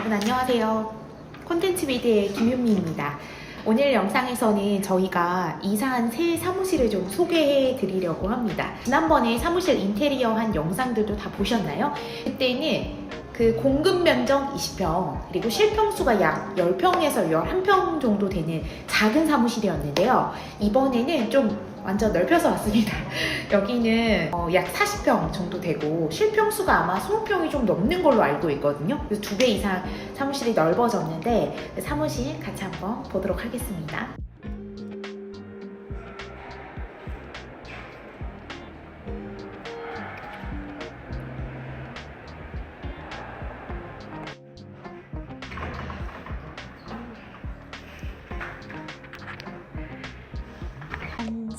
여러분 안녕하세요. 콘텐츠 미디의 김윤미입니다. 오늘 영상에서는 저희가 이사한 새 사무실을 좀 소개해 드리려고 합니다. 지난번에 사무실 인테리어 한 영상들도 다 보셨나요? 그때는 그 공급 면적 20평, 그리고 실평수가 약 10평에서 11평 정도 되는 작은 사무실이었는데요. 이번에는 좀 완전 넓혀서 왔습니다. 여기는 어, 약 40평 정도 되고 실평수가 아마 20평이 좀 넘는 걸로 알고 있거든요. 그래서 두 배 이상 사무실이 넓어졌는데 사무실 같이 한번 보도록 하겠습니다.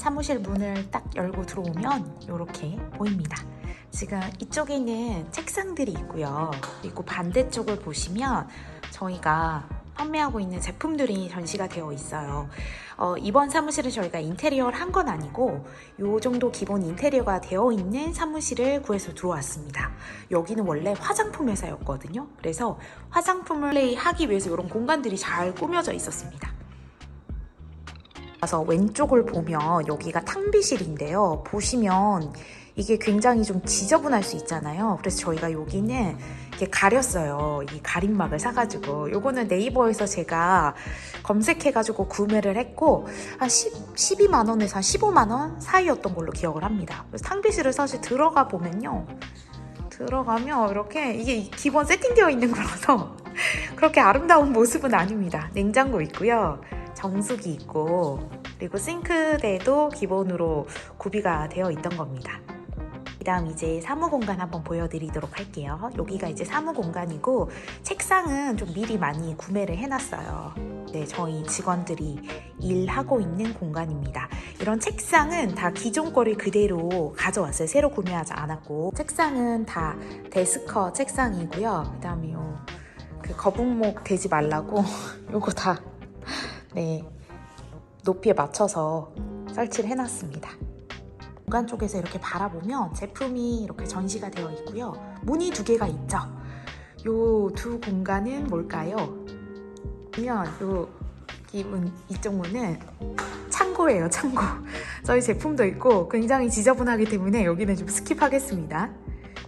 사무실 문을 딱 열고 들어오면 이렇게 보입니다. 지금 이쪽에는 책상들이 있고요. 그리고 반대쪽을 보시면 저희가 판매하고 있는 제품들이 전시가 되어 있어요. 어, 이번 사무실은 저희가 인테리어를 한 건 아니고 요 정도 기본 인테리어가 되어 있는 사무실을 구해서 들어왔습니다. 여기는 원래 화장품 회사였거든요. 그래서 화장품을 하기 위해서 이런 공간들이 잘 꾸며져 있었습니다. 그래서 왼쪽을 보면 여기가 탕비실인데요. 보시면 이게 굉장히 좀 지저분할 수 있잖아요. 그래서 저희가 여기는 이렇게 가렸어요. 이 가림막을 사가지고. 요거는 네이버에서 제가 검색해가지고 구매를 했고, 한 10, 12만원에서 한 15만원 사이였던 걸로 기억을 합니다. 그래서 탕비실을 사실 들어가 보면요. 들어가면 이렇게 이게 기본 세팅되어 있는 거라서 그렇게 아름다운 모습은 아닙니다. 냉장고 있고요. 정수기 있고 그리고 싱크대도 기본으로 구비가 되어 있던 겁니다. 그 다음 이제 사무 공간 한번 보여드리도록 할게요. 여기가 이제 사무 공간이고 책상은 좀 미리 많이 구매를 해놨어요. 네, 저희 직원들이 일하고 있는 공간입니다. 이런 책상은 다 기존 거를 그대로 가져왔어요. 새로 구매하지 않았고 책상은 다 데스커 책상이고요. 그 다음에 요그 거북목 되지 말라고 요거 다 네, 높이에 맞춰서 설치를 해놨습니다. 공간 쪽에서 이렇게 바라보면 제품이 이렇게 전시가 되어 있고요. 문이 두 개가 있죠. 요 두 공간은 뭘까요? 보면 요 기문 이쪽 문은 창고예요, 창고. 저희 제품도 있고 굉장히 지저분하기 때문에 여기는 좀 스킵하겠습니다.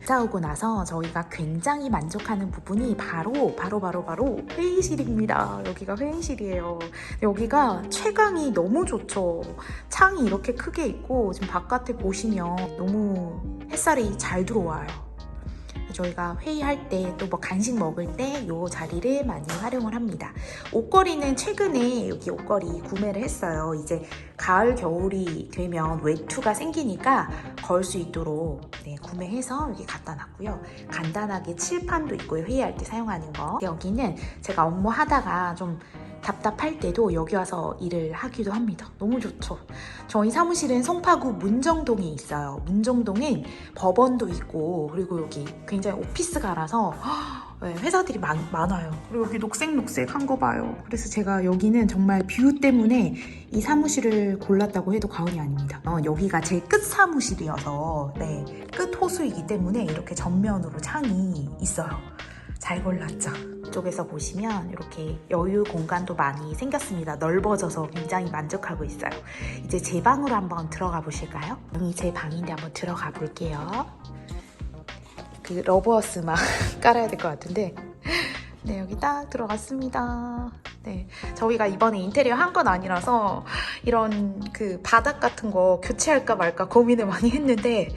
이사 오고 나서 저희가 굉장히 만족하는 부분이 바로 바로 바로 바로 회의실입니다. 여기가 회의실이에요. 여기가 최강이 너무 좋죠. 창이 이렇게 크게 있고 지금 바깥에 보시면 너무 햇살이 잘 들어와요. 저희가 회의할 때 또 뭐 간식 먹을 때 이 자리를 많이 활용을 합니다. 옷걸이는 최근에 여기 옷걸이 구매를 했어요. 이제 가을 겨울이 되면 외투가 생기니까 걸 수 있도록 네, 구매해서 여기 갖다 놨고요. 간단하게 칠판도 있고요. 회의할 때 사용하는 거. 여기는 제가 업무 하다가 좀 답답할 때도 여기 와서 일을 하기도 합니다. 너무 좋죠. 저희 사무실은 송파구 문정동에 있어요. 문정동엔 법원도 있고 그리고 여기 굉장히 오피스가라서 네, 회사들이 많, 많아요. 그리고 여기 녹색녹색 한 거 봐요. 그래서 제가 여기는 정말 뷰 때문에 이 사무실을 골랐다고 해도 과언이 아닙니다. 어, 여기가 제 끝 사무실이어서 네, 끝 호수이기 때문에 이렇게 전면으로 창이 있어요. 잘 골랐죠. 이쪽에서 보시면 이렇게 여유 공간도 많이 생겼습니다. 넓어져서 굉장히 만족하고 있어요. 이제 제 방으로 한번 들어가 보실까요? 여기 제 방인데 한번 들어가 볼게요. 그 러버스 막 깔아야 될 것 같은데 네 여기 딱 들어갔습니다. 네 저희가 이번에 인테리어 한 건 아니라서 이런 그 바닥 같은 거 교체할까 말까 고민을 많이 했는데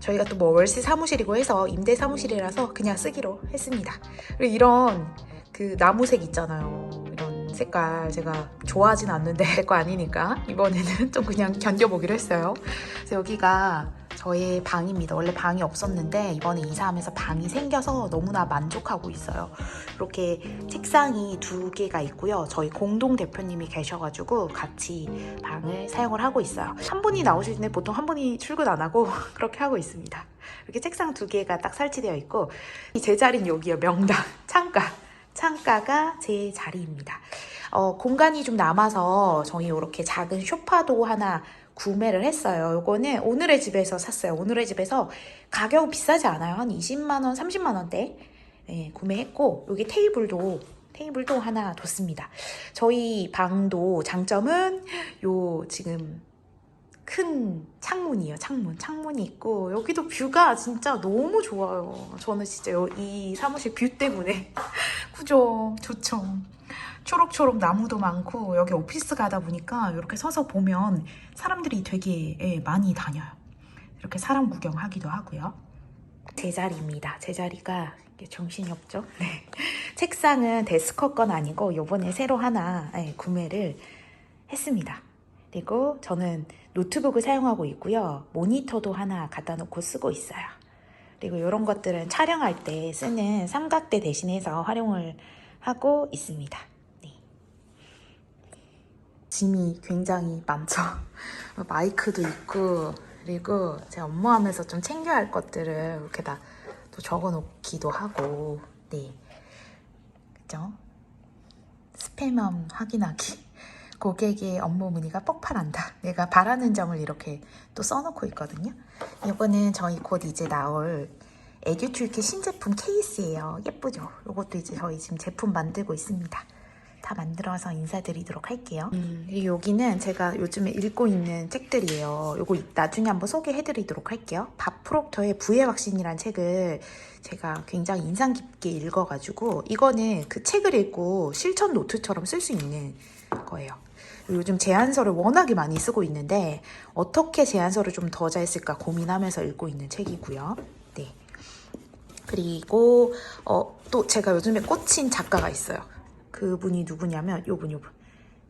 저희가 또 뭐 월세 사무실이고 해서 임대 사무실이라서 그냥 쓰기로 했습니다. 그리고 이런 그 나무색 있잖아요. 이런 색깔 제가 좋아하진 않는데 제 거 아니니까 이번에는 좀 그냥 견뎌보기로 했어요. 그래서 여기가 저의 방입니다. 원래 방이 없었는데 이번에 이사하면서 방이 생겨서 너무나 만족하고 있어요. 이렇게 책상이 두 개가 있고요. 저희 공동 대표님이 계셔가지고 같이 방을 사용을 하고 있어요. 한 분이 때 보통 한 분이 출근 안 하고 그렇게 하고 있습니다. 이렇게 책상 두 개가 딱 설치되어 있고 이제 자리는 여기요. 명당 창가. 창가가 제 자리입니다. 어, 공간이 좀 남아서 저희 이렇게 작은 쇼파도 하나 구매를 했어요. 이거는 오늘의 집에서 샀어요. 오늘의 집에서 가격 비싸지 않아요. 한 20만 원, 30만 원대. 네, 구매했고 여기 테이블도 테이블도 하나 뒀습니다. 저희 방도 장점은 요 지금 큰 창문이에요. 창문. 창문이 있고 여기도 뷰가 진짜 너무 좋아요. 저는 진짜 요- 이 사무실 뷰 때문에 그죠? 좋죠. 초록초록 나무도 많고 여기 오피스 가다 보니까 이렇게 서서 보면 사람들이 되게 예, 많이 다녀요. 이렇게 사람 구경하기도 하고요. 제 자리입니다. 제 자리가 이게 정신이 없죠? 네. 책상은 데스커 건 아니고 요번에 새로 하나 예, 구매를 했습니다. 그리고 저는 노트북을 사용하고 있고요. 모니터도 하나 갖다 놓고 쓰고 있어요. 그리고 이런 것들은 촬영할 때 쓰는 삼각대 대신해서 활용을 하고 있습니다. 네. 짐이 굉장히 많죠. 마이크도 있고 그리고 제가 업무하면서 좀 챙겨야 할 것들을 이렇게 다 또 적어놓기도 하고 네. 그죠? 스팸함 확인하기. 고객의 업무 문의가 폭발한다. 내가 바라는 점을 이렇게 또 써놓고 있거든요. 이거는 저희 곧 이제 나올 애교 툴킷 신제품 케이스예요. 예쁘죠? 이것도 이제 저희 지금 제품 만들고 있습니다. 다 만들어서 인사드리도록 할게요. 음, 여기는 제가 요즘에 읽고 있는 책들이에요. 요거 나중에 한번 소개해드리도록 할게요. 밥 프록터의 부의 왁신이라는 책을 제가 굉장히 인상 깊게 읽어가지고 이거는 그 책을 읽고 실천 노트처럼 쓸 수 있는 거예요. 요즘 제안서를 워낙에 많이 쓰고 있는데 어떻게 제안서를 좀 더 잘 쓸까 고민하면서 읽고 있는 책이고요. 네. 그리고 어, 또 제가 요즘에 꽂힌 작가가 있어요. 그분이 누구냐면 요분 요분.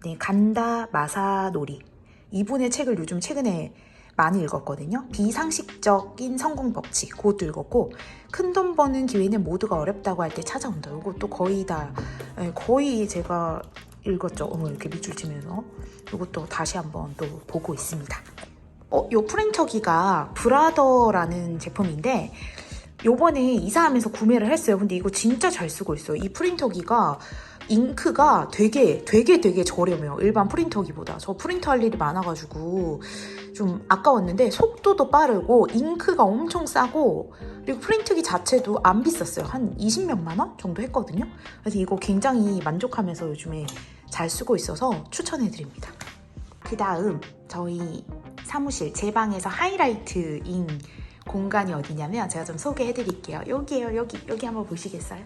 네, 간다 마사노리. 이분의 책을 요즘 최근에 많이 읽었거든요. 비상식적인 성공 법칙 그것도 읽었고 큰 돈 버는 기회는 모두가 어렵다고 할 때 찾아온다. 이것도 거의 다 네, 거의 제가 읽었죠. 어머 이렇게 밑줄 치면서 이것도 다시 한번 또 보고 있습니다. 어, 요 프린터기가 브라더라는 제품인데 요번에 이사하면서 구매를 했어요. 근데 이거 진짜 잘 쓰고 있어요. 이 프린터기가 잉크가 되게 되게 되게 저렴해요. 일반 프린터기보다. 저 프린터 할 일이 많아가지고 좀 아까웠는데 속도도 빠르고 잉크가 엄청 싸고 그리고 프린트기 자체도 안 비쌌어요. 한 20몇만 원 정도 했거든요. 그래서 이거 굉장히 만족하면서 요즘에 잘 쓰고 있어서 추천해드립니다. 그 다음 저희 사무실 제 방에서 하이라이트인 공간이 어디냐면 제가 좀 소개해 드릴게요. 여기에요, 여기. 여기 한번 보시겠어요?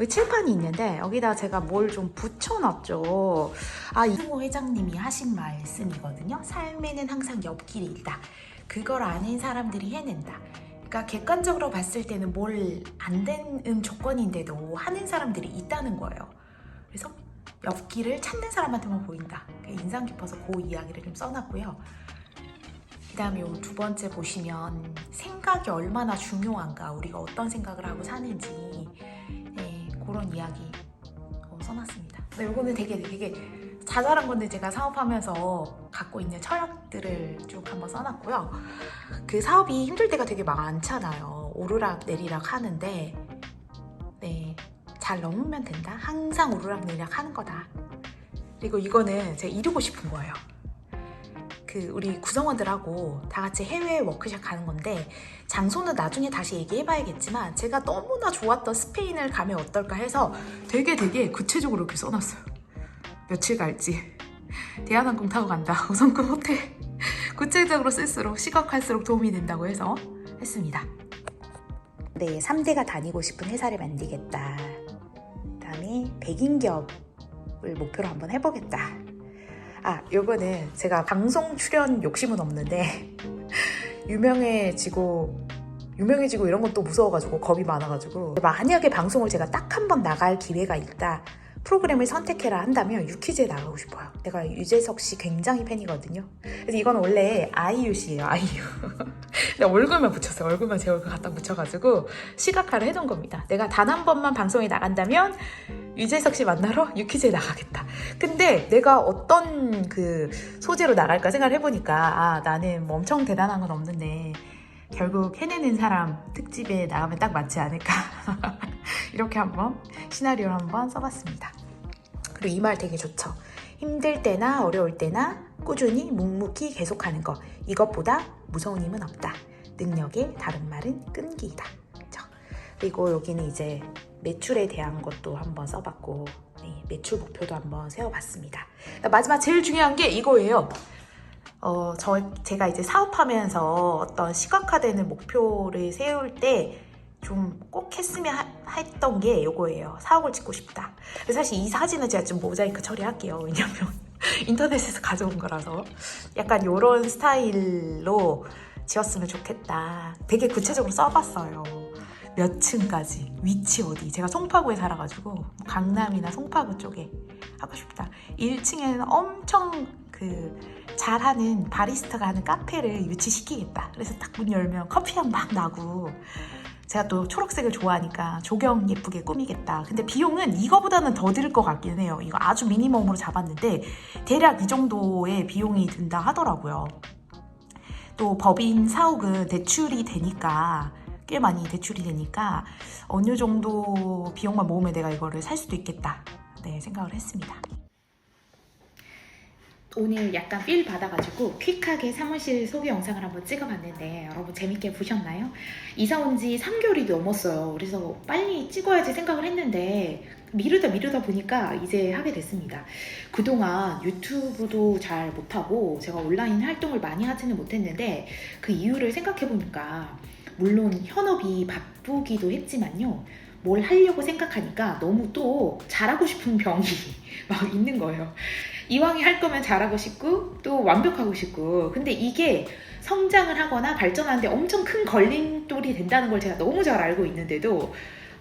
여기 칠판이 있는데 여기다 제가 뭘 좀 붙여놨죠. 아, 이승호 회장님이 하신 말씀이거든요. 삶에는 항상 옆길이 있다. 그걸 아는 사람들이 해낸다. 그러니까 객관적으로 봤을 때는 뭘 안 되는 조건인데도 하는 사람들이 있다는 거예요. 그래서 옆길을 찾는 사람한테만 보인다. 인상 깊어서 그 이야기를 좀 써놨고요. 그 다음에 요 두 번째 보시면 생각이 얼마나 중요한가 우리가 어떤 생각을 하고 사는지 네, 그런 이야기 어, 써놨습니다. 근데 요거는 되게 되게 자잘한 건데 제가 사업하면서 갖고 있는 철학들을 쭉 한번 써놨고요. 그 사업이 힘들 때가 되게 많잖아요. 오르락 내리락 하는데. 네, 잘 넘으면 된다. 항상 오르락 내리락 하는 거다. 그리고 이거는 제가 이루고 싶은 거예요 그 우리 구성원들하고 다 같이 해외 워크숍 가는 건데 장소는 나중에 다시 얘기해봐야겠지만 제가 너무나 좋았던 스페인을 가면 어떨까 해서 되게 되게 구체적으로 이렇게 써놨어요. 며칠 갈지 대한항공 타고 간다 5성급 호텔 구체적으로 쓸수록 시각할수록 도움이 된다고 해서 했습니다. 네, 3대가 다니고 싶은 회사를 만들겠다. 그다음에 100인 기업을 목표로 한번 해보겠다. 아, 요거는 제가 방송 출연 욕심은 없는데 유명해지고 유명해지고 이런 건 또 무서워가지고 겁이 많아가지고 만약에 방송을 제가 딱 한 번 나갈 기회가 있다 프로그램을 선택해라 한다면 유퀴즈에 나가고 싶어요. 제가 유재석 씨 굉장히 팬이거든요. 그래서 이건 원래 아이유 씨예요, 아이유. 근데 얼굴만 붙였어요. 얼굴만 제 얼굴 갖다 붙여가지고 시각화를 해둔 겁니다. 내가 단 한 번만 방송에 나간다면 유재석 씨 만나러 유퀴즈에 나가겠다. 근데 내가 어떤 그 소재로 나갈까 생각을 해보니까 아 나는 뭐 엄청 대단한 건 없는데 결국 해내는 사람 특집에 나가면 딱 맞지 않을까 이렇게 한번 시나리오를 한번 써봤습니다. 그리고 이 말 되게 좋죠. 힘들 때나 어려울 때나 꾸준히 묵묵히 계속하는 것 이것보다 무서운 힘은 없다. 능력의 다른 말은 끈기이다. 그죠? 그리고 여기는 이제 매출에 대한 것도 한번 써봤고 네, 매출 목표도 한번 세워봤습니다. 그러니까 마지막 제일 중요한 게 이거예요. 어, 저, 제가 이제 사업하면서 어떤 시각화되는 목표를 세울 때 좀 꼭 했으면 하- 했던 게 이거예요. 사옥을 짓고 싶다. 사실 이 사진은 제가 좀 모자이크 처리할게요. 왜냐면 인터넷에서 가져온 거라서 약간 이런 스타일로 지었으면 좋겠다. 되게 구체적으로 써봤어요. 몇 층까지, 위치 어디. 제가 송파구에 살아가지고 강남이나 송파구 쪽에 하고 싶다. 1층에는 엄청 그 잘하는 바리스타가 하는 카페를 유치시키겠다. 그래서 딱 문 열면 커피향 막 나고 제가 또 초록색을 좋아하니까 조경 예쁘게 꾸미겠다. 근데 비용은 이거보다는 더 들 것 같긴 해요. 이거 아주 미니멈으로 잡았는데 대략 이 정도의 비용이 든다 하더라고요. 또 법인 사옥은 대출이 되니까 꽤 많이 대출이 되니까 어느 정도 비용만 모으면 내가 이거를 살 수도 있겠다. 네, 생각을 했습니다. 오늘 약간 필 받아가지고 퀵하게 사무실 소개 영상을 한번 찍어봤는데 여러분 재밌게 보셨나요? 이사 온 지 3개월이 넘었어요. 그래서 빨리 찍어야지 생각을 했는데 미루다 미루다 보니까 이제 하게 됐습니다. 그동안 유튜브도 잘 못하고 제가 온라인 활동을 많이 하지는 못했는데 그 이유를 생각해보니까 물론 현업이 바쁘기도 했지만요. 뭘 하려고 생각하니까 너무 또 잘하고 싶은 병이 막 있는 거예요. 이왕에 할 거면 잘하고 싶고 또 완벽하고 싶고 근데 이게 성장을 하거나 발전하는데 엄청 큰 걸림돌이 된다는 걸 제가 너무 잘 알고 있는데도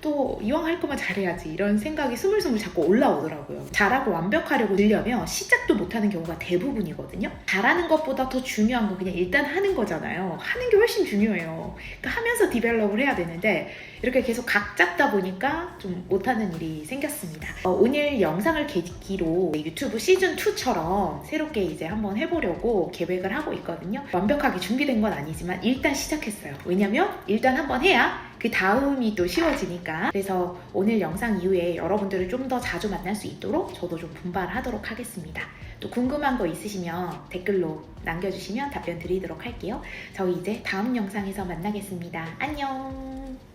또 이왕 할 거면 잘해야지 이런 생각이 스물스물 자꾸 올라오더라고요. 잘하고 완벽하려고 들려면 시작도 못하는 경우가 대부분이거든요. 잘하는 것보다 더 중요한 건 그냥 일단 하는 거잖아요. 하는 게 훨씬 중요해요. 그러니까 하면서 디벨롭을 해야 되는데 이렇게 계속 각 잡다 보니까 좀 못하는 일이 생겼습니다. 어, 오늘 영상을 계기로 유튜브 시즌 2처럼 새롭게 이제 한번 해보려고 계획을 하고 있거든요. 완벽하게 준비된 건 아니지만 일단 시작했어요. 왜냐면 일단 한번 해야 그 다음이 또 쉬워지니까. 그래서 오늘 영상 이후에 여러분들을 좀 더 자주 만날 수 있도록 저도 좀 분발하도록 하겠습니다. 또 궁금한 거 있으시면 댓글로 남겨주시면 답변 드리도록 할게요. 저희 이제 다음 영상에서 만나겠습니다. 안녕!